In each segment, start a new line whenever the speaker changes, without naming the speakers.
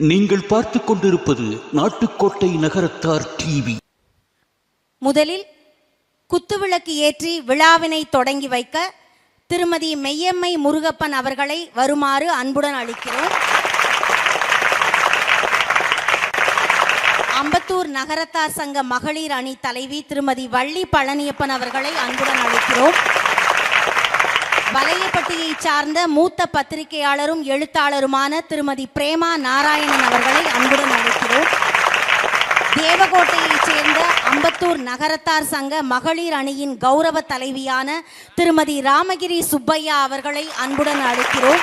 நீங்கள் பார்த்து கொண்டிருப்பது நாட்டுக்கோட்டை நகரத்தார் டிவி.
முதலில் குத்துவிளக்கு ஏற்றி விழாவினை தொடங்கி வைக்க திருமதி மெய்யம்மை முருகப்பன் அவர்களை வருமாறு அன்புடன் அளிக்கிறோம். அம்பத்தூர் நகரத்தார் சங்க மகளிர் அணி தலைவி திருமதி வள்ளி பழனியப்பன் அவர்களை அன்புடன் அழைக்கிறோம் வலையப்பட்டியை சார்ந்த மூத்த பத்திரிகையாளரும் எழுத்தாளருமான திருமதி பிரேமா நாராயணன் அவர்களை அன்புடன் அழைக்கிறோம். தேவகோட்டையைச் சேர்ந்த அம்பத்தூர் நகரத்தார் சங்க மகளிர் அணியின் கௌரவ தலைவியான திருமதி ராமகிரி சுப்பையா அவர்களை அன்புடன் அழைக்கிறோம்.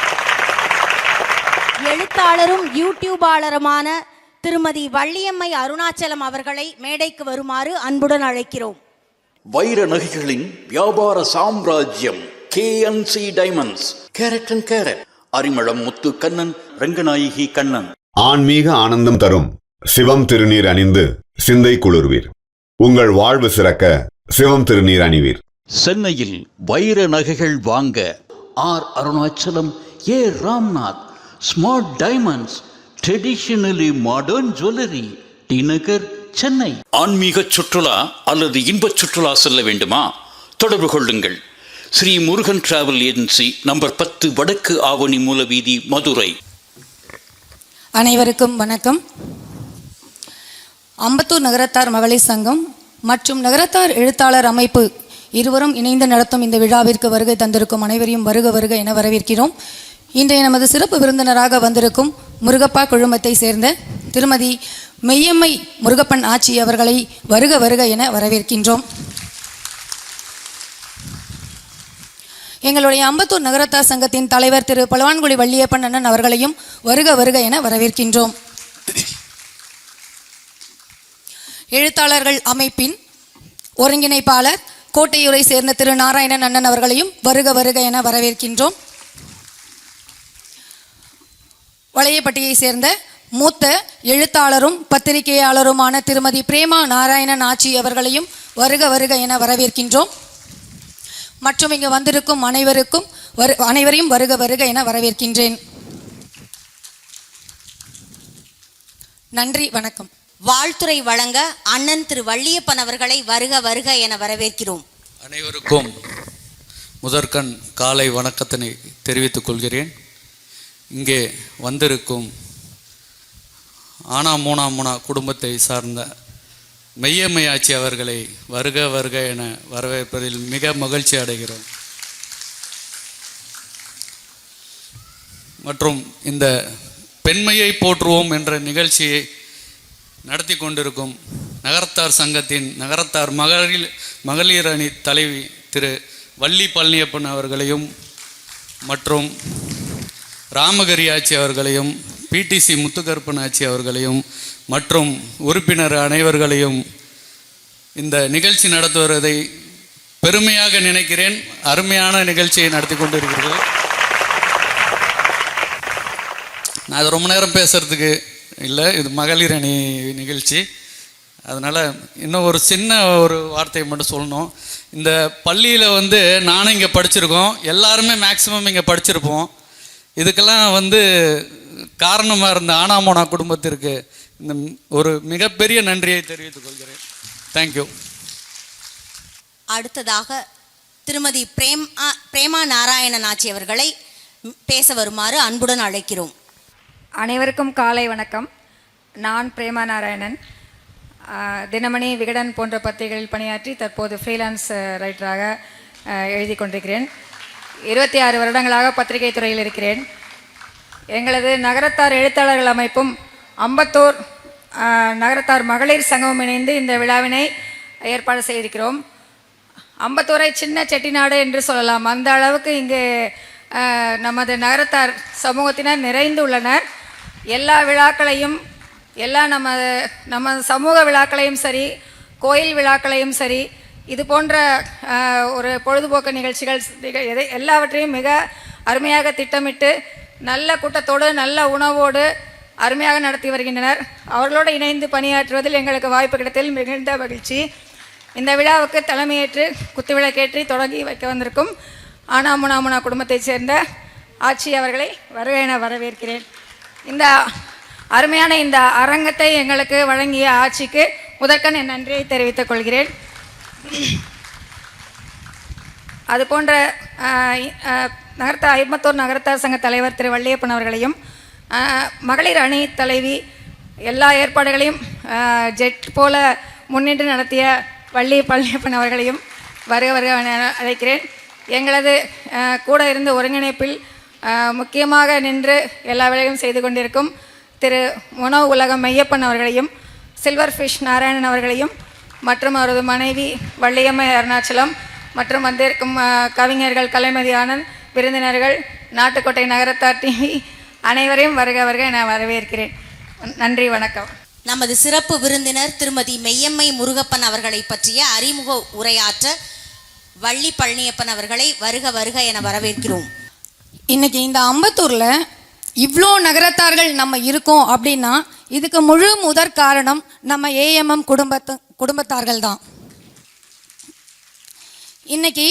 எழுத்தாளரும் யூடியூபாளருமான திருமதி வள்ளியம்மை அருணாச்சலம் அவர்களை மேடைக்கு வருமாறு அன்புடன் அழைக்கிறோம்.
வைர நகைகளின் வியாபார சாம்ராஜ்யம். KNC diamonds carat and carat. Arimalam Muthu Kannan Ranganayaki Kannan.
ஆன்மீக ஆனந்தம் தரும். சிவம் திருநீர் அணிந்து சிந்தை குளிர்வீர். உங்கள் வாழ்வு சிறக்க சிவம் திருநீர் அணிவீர்.
சென்னையில் வைர நகைகள் வாங்க R Arunachalam A Ramnath. Smart diamonds traditionally modern jewellery T Nagar Chennai. ஆன்மீக சுற்றுலா அல்லது இன்பச் சுற்றுலா செல்ல வேண்டுமா? தொடர்பு கொள்ளுங்கள். Sri Murugan travel agency number பத்து வடக்கு ஆவணி மூலவீதி மதுரை.
அனைவருக்கும் வணக்கம். அம்பத்தூர் நகரத்தார் மகளிர் சங்கம் மற்றும் நகரத்தார் எழுத்தாளர் அமைப்பு இருவரும் இணைந்து நடத்தும் இந்த விழாவிற்கு வருகை தந்திருக்கும் அனைவரையும் வருக வருக என வரவேற்கிறோம். இன்றைய நமது சிறப்பு விருந்தினராக வந்திருக்கும் முருகப்பா குழுமத்தை சேர்ந்த திருமதி மெய்யம்மை முருகப்பன் ஆச்சி அவர்களை வருக வருக என வரவேற்கின்றோம். எங்களுடைய அம்பத்தூர் நகரத்தார் சங்கத்தின் தலைவர் திரு பலவான்குடி வள்ளியப்பன் அண்ணன் அவர்களையும் வருக வருக என வரவேற்கின்றோம். எழுத்தாளர்கள் அமைப்பின் ஒருங்கிணைப்பாளர் கோட்டையூரை சேர்ந்த திரு நாராயணன் அண்ணன் அவர்களையும் வருக வருக என வரவேற்கின்றோம். வளையப்பட்டியை சேர்ந்த மூத்த எழுத்தாளரும் பத்திரிகையாளருமான திருமதி பிரேமா நாராயணன் ஆச்சி அவர்களையும் வருக வருக என வரவேற்கின்றோம். மற்றும் இங்கு வந்திருக்கும் அனைவருக்கும் வரு அனைவரையும் வருக வருக என வரவேற்கின்றேன். நன்றி வணக்கம்.
வாழ்த்துறை வழங்க அண்ணன் திரு வள்ளியப்பன் அவர்களை வருக வருக என வரவேற்கிறோம்.
அனைவருக்கும் முதற்கண் காலை வணக்கத்தினை தெரிவித்துக் கொள்கிறேன். இங்கே வந்திருக்கும் ஆனா மூனா மூனா குடும்பத்தை சார்ந்த மெய்யம்மையாச்சி அவர்களை வருக வருக என வரவேற்பதில் மிக மகிழ்ச்சி அடைகிறோம். மற்றும் இந்த பெண்மையை போற்றுவோம் என்ற நிகழ்ச்சியை நடத்தி கொண்டிருக்கும் நகரத்தார் சங்கத்தின் நகரத்தார் மகளிர் மகளிர் அணி தலைவி திரு வள்ளி பழனியப்பன் அவர்களையும் மற்றும் ராமகரி ஆட்சி அவர்களையும் பிடிசி முத்துக்கருப்பன் ஆட்சி அவர்களையும் மற்றும் உறுப்பினர் அனைவர்களையும் இந்த நிகழ்ச்சி நடத்துவதை பெருமையாக நினைக்கிறேன். அருமையான நிகழ்ச்சியை நடத்தி கொண்டிருக்கிறீர்கள். நான் அது ரொம்ப நேரம் பேசுறதுக்கு இல்லை இது மகளிர் அணி நிகழ்ச்சி. அதனால் இன்னும் ஒரு சின்ன ஒரு வார்த்தையை மட்டும் சொல்லணும். இந்த பள்ளியில் வந்து நானும் இங்கே படிச்சிருக்கோம். எல்லாருமே மேக்சிமம் இங்கே படிச்சிருப்போம். இதுக்கெல்லாம் வந்து காரணமாக இருந்த ஆனாமோனா குடும்பத்திற்கு இந்த ஒரு மிகப்பெரிய நன்றியை தெரிவித்துக் கொள்கிறேன். தேங்க்யூ
அடுத்ததாக திருமதி பிரேம் பிரேமா நாராயணன் ஆச்சி அவர்களை பேச வருமாறு அன்புடன் அழைக்கிறோம்.
அனைவருக்கும் காலை வணக்கம். நான் பிரேமா நாராயணன். தினமணி விகடன் போன்ற பத்திரிகைகளில் பணியாற்றி தற்போது ஃப்ரீலான்ஸ் ரைட்டராக எழுதி கொண்டிருக்கிறேன். இருபத்தி ஆறு வருடங்களாக பத்திரிகை துறையில் இருக்கிறேன். எங்களது நகரத்தார் எழுத்தாளர்கள் அமைப்பும் அம்பத்தூர் நகரத்தார் மகளிர் சங்கமும் இணைந்து இந்த விழாவினை ஏற்பாடு செய்திருக்கிறோம். அம்பத்தூரை சின்ன செட்டிநாடு என்று சொல்லலாம். அந்த அளவுக்கு இங்கு நமது நகரத்தார் சமூகத்தினர் நிறைந்து உள்ளனர். எல்லா விழாக்களையும் எல்லா நம்ம நம்ம சமூக விழாக்களையும் சரி கோயில் விழாக்களையும் சரி இது போன்ற ஒரு பொழுதுபோக்கு நிகழ்ச்சிகள் எதை எல்லாவற்றையும் மிக அருமையாக திட்டமிட்டு நல்ல கூட்டத்தோடு நல்ல உணவோடு அருமையாக நடத்தி வருகின்றனர். அவர்களோடு இணைந்து பணியாற்றுவதில் எங்களுக்கு வாய்ப்பு கிடைத்ததில் மிகுந்த மகிழ்ச்சி. இந்த விழாவுக்கு தலைமையேற்று குத்துவிளக்கேற்றி தொடங்கி வைக்க வந்திருக்கும் ஆனாமுனாமுனா குடும்பத்தைச் சேர்ந்த ஆட்சி அவர்களை வருக என வரவேற்கிறேன். இந்த அருமையான இந்த அரங்கத்தை எங்களுக்கு வழங்கிய ஆட்சிக்கு முதற்கண் என் நன்றியை தெரிவித்துக் கொள்கிறேன். அது போன்ற ஆஹ், ஐம்பத்தோர் நகரத்தார் சங்க தலைவர் திரு வள்ளியப்பன் அவர்களையும் மகளிர் அணி தலைவி எல்லா ஏற்பாடுகளையும் ஜெட் போல முன்னிட்டு நடத்திய வள்ளி பழனியப்பன் அவர்களையும் வருக வருக அழைக்கிறேன். எங்களது கூட இருந்து ஒருங்கிணைப்பில் முக்கியமாக நின்று எல்லா வேலையும் செய்து கொண்டிருக்கும் திரு உணவு உலகம் மெய்யப்பன் அவர்களையும் சில்வர் ஃபிஷ் நாராயணன் அவர்களையும் மற்றும் அவரது மனைவி வள்ளியம்மை அருணாச்சலம் மற்றும் வந்திருக்கும் கவிஞர்கள் கலைமதி ஆனந்த் விருந்தினர்கள் நாட்டுக்கோட்டை நகரத்தார் டிவி அனைவரையும் வருக வருக என வரவேற்கிறேன். நன்றி வணக்கம்.
நமது சிறப்பு விருந்தினர் திருமதி மெய்யம்மை முருகப்பன் அவர்களை பற்றிய அறிமுக உரையாற்ற வள்ளி பழனியப்பன் அவர்களை வருக வருக என வரவேற்கிறோம்.
இன்னைக்கு இந்த அம்பத்தூர்ல இவ்வளோ நகரத்தார்கள் நம்ம இருக்கோம் அப்படின்னா இதுக்கு முழு முதற் காரணம் நம்ம ஏஎம்எம் குடும்பத்து குடும்பத்தார்கள் தான் இன்னைக்கு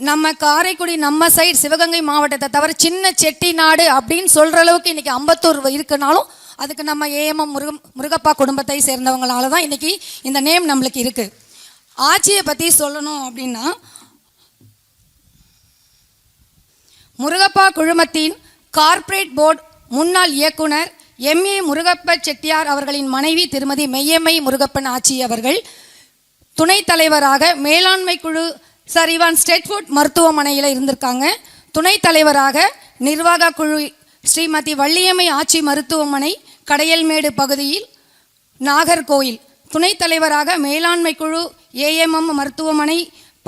நம்ம காரைக்குடி நம்ம சைடு சிவகங்கை மாவட்டத்தை தவிர சின்ன செட்டிநாடு அப்படின்னு சொல்ற அளவுக்கு இன்னைக்கு அம்பத்தூர் இருக்குனாலும் அதுக்கு நம்ம ஏஎம்எம் முருக முருகப்பா குடும்பத்தை சேர்ந்தவங்களால தான் இன்னைக்கு இந்த நேம் நம்மளுக்கு இருக்கு. ஆட்சியை பற்றி சொல்லணும் அப்படின்னா முருகப்பா குழுமத்தின் கார்ப்பரேட் போர்டு முன்னாள் இயக்குனர் எம்ஏ முருகப்ப செட்டியார் அவர்களின் மனைவி திருமதி மெய்யம்மை முருகப்பன் ஆட்சி அவர்கள் துணைத் தலைவராக மேலாண்மை குழு சார் இவான் ஸ்டெட்ஃபுட் மருத்துவமனையில் இருந்திருக்காங்க. துணைத் தலைவராக நிர்வாக குழு ஸ்ரீமதி வள்ளியம்மை ஆட்சி மருத்துவமனை கடையல்மேடு பகுதியில் நாகர்கோயில் துணைத் தலைவராக மேலாண்மை குழு ஏஎம்எம் மருத்துவமனை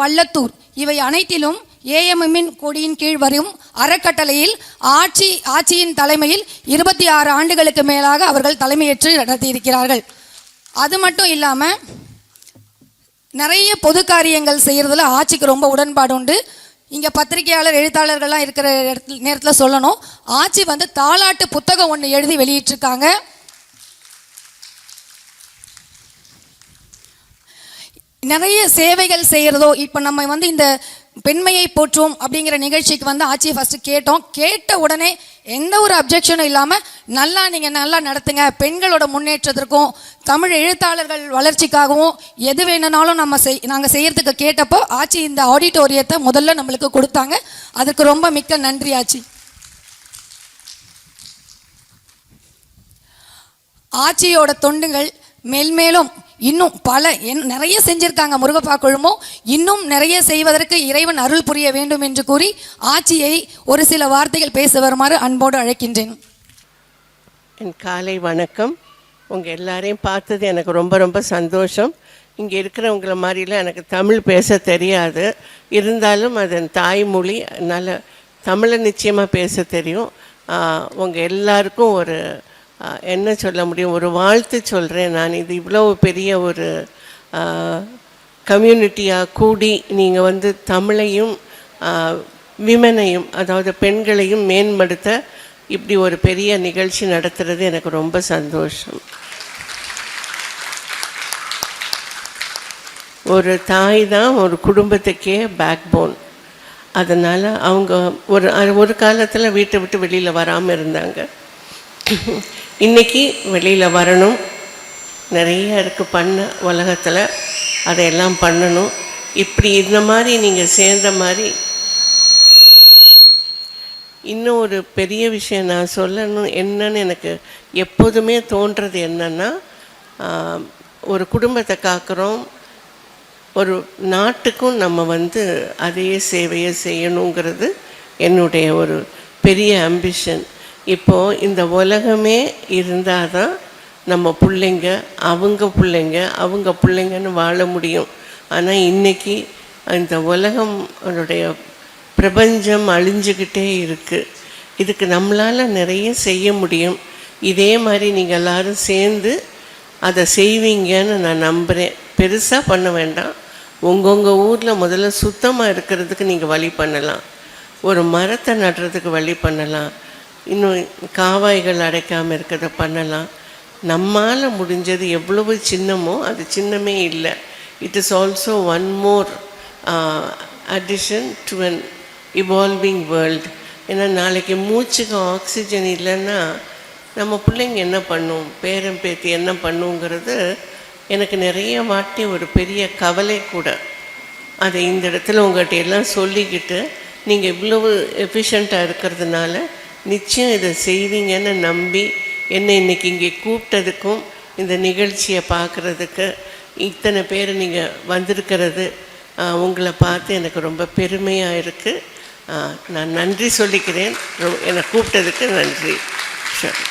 பள்ளத்தூர். இவை அனைத்திலும் ஏஎம்எம்மின் கொடியின் கீழ் வரும் அறக்கட்டளையில் ஆட்சி ஆட்சியின் தலைமையில் இருபத்தி ஆறு ஆண்டுகளுக்கு மேலாக அவர்கள் தலைமையேற்று நடத்தியிருக்கிறார்கள். அது மட்டும் இல்லாமல் நிறைய பொது காரியங்கள் செய்கிறதுல ஆட்சிக்கு ரொம்ப உடன்பாடு உண்டு. இங்கே பத்திரிகையாளர் எழுத்தாளர்கள்லாம் இருக்கிற இடத்துல நேரத்தில் சொல்லணும். ஆட்சி வந்து தாலாட்டு புத்தகம் ஒன்று எழுதி வெளியிட்டிருக்காங்க. நிறைய சேவைகள் செய்கிறதோ இப்போ நம்ம வந்து இந்த பெண்மையை போற்றுவோம் அப்படிங்கிற நிகழ்ச்சிக்கு வந்து ஆட்சியை ஃபஸ்ட்டு கேட்டோம். கேட்ட உடனே எந்த ஒரு அப்ஜெக்ஷனும் இல்லாமல் நல்லா நீங்கள் நல்லா நடத்துங்க. பெண்களோட முன்னேற்றத்திற்கும் தமிழ் எழுத்தாளர்கள் வளர்ச்சிக்காகவும் எது வேணும்னாலும் நம்ம செய் நாங்கள் செய்யறதுக்கு கேட்டப்போ ஆட்சி இந்த ஆடிட்டோரியத்தை முதல்ல நம்மளுக்கு கொடுத்தாங்க. அதுக்கு ரொம்ப மிக்க நன்றி ஆட்சி ஆட்சியோட தொண்டுகள் மெல்மேலும் இன்னும் பல என் நிறைய செஞ்சிருக்காங்க முருகப்பா குழுமம் இன்னும் நிறைய செய்வதற்கு இறைவன் அருள் புரிய வேண்டும் என்று கூறி ஆட்சியை ஒரு சில வார்த்தைகள் பேச வருமாறு அன்போடு அழைக்கின்றேன்.
என் காலை வணக்கம். உங்கள் எல்லாரையும் பார்த்தது எனக்கு ரொம்ப ரொம்ப சந்தோஷம். இங்கே இருக்கிறவங்கள மாதிரிலாம் எனக்கு தமிழ் பேச தெரியாது. இருந்தாலும் அதன் தாய்மொழி நல்ல தமிழை நிச்சயமாக பேச தெரியும். உங்கள் எல்லாருக்கும் ஒரு என்ன சொல்ல முடியும்? ஒரு வாழ்த்து சொல்கிறேன் நான். இது இவ்வளோ பெரிய ஒரு கம்யூனிட்டியாக கூடி நீங்கள் வந்து தமிழையும் விமனையும் அதாவது பெண்களையும் மேம்படுத்த இப்படி ஒரு பெரிய நிகழ்ச்சி நடத்துறது எனக்கு ரொம்ப சந்தோஷம். ஒரு தாய் தான் ஒரு குடும்பத்துக்கே பேக் போன் அதனால் அவங்க ஒரு ஒரு காலத்தில் வீட்டை விட்டு வெளியில் வராமல் இருந்தாங்க. இன்னைக்கு வெளியில் வரணும். நிறைய இருக்குது பண்ண உலகத்தில். அதையெல்லாம் பண்ணணும். இப்படி இந்த மாதிரி நீங்கள் சேர்ந்த மாதிரி இன்னும் ஒரு பெரிய விஷயம் நான் சொல்லணும். என்னன்னு எனக்கு எப்போதுமே தோன்றது என்னன்னா ஒரு குடும்பத்தை காக்கிறோம். ஒரு நாட்டுக்கும் நம்ம வந்து அதே சேவையை செய்யணுங்கிறது என்னுடைய ஒரு பெரிய அம்பிஷன் இப்போது இந்த உலகமே இருந்தால் தான் நம்ம பிள்ளைங்க அவங்க பிள்ளைங்க அவங்க பிள்ளைங்கன்னு வாழ முடியும். ஆனால் இன்னைக்கு இந்த உலகம் அதனுடைய பிரபஞ்சம் அழிஞ்சுக்கிட்டே இருக்குது இதுக்கு நம்மளால் நிறைய செய்ய முடியும். இதே மாதிரி நீங்கள் எல்லாரும் சேர்ந்து அதை செய்வீங்கன்னு நான் நம்புகிறேன் பெருசாக பண்ண வேண்டாம். உங்கள் ஊரில் முதல்ல சுத்தமாக இருக்கிறதுக்கு நீங்கள் வழி பண்ணலாம். ஒரு மரத்தை நடுறதுக்கு வழி பண்ணலாம். இன்னும் காவாய்கள் அடைக்காமல் இருக்கிறத பண்ணலாம். நம்மால் முடிஞ்சது எவ்வளவு சின்னமோ அது சின்னமே இல்லை. It is also one more addition to an evolving world ஏன்னா நாளைக்கு மூச்சுக்கு ஆக்சிஜன் இல்லைன்னா நம்ம பிள்ளைங்க என்ன பண்ணும்? பேரன் பேத்தி என்ன பண்ணுங்கிறது எனக்கு நிறைய வாட்டி ஒரு பெரிய கவலை கூட. அதை இந்த இடத்துல உங்கள்கிட்ட எல்லாம் சொல்லிக்கிட்டு நீங்கள் இவ்வளவு எஃபிஷியண்ட்டாக இருக்கிறதுனால நிச்சயம் இதை செய்வீங்கன்னு நம்பி என்னை இன்னைக்கு இங்கே கூப்பிட்டதுக்கும் இந்த நிகழ்ச்சியை பார்க்குறதுக்கு இத்தனை பேர் நீங்கள் வந்திருக்கிறது உங்களை பார்த்து எனக்கு ரொம்ப பெருமையாக இருக்குது நான் நன்றி சொல்லிக்கிறேன். ரொ- என்னை கூப்பிட்டதுக்கு நன்றி. சரி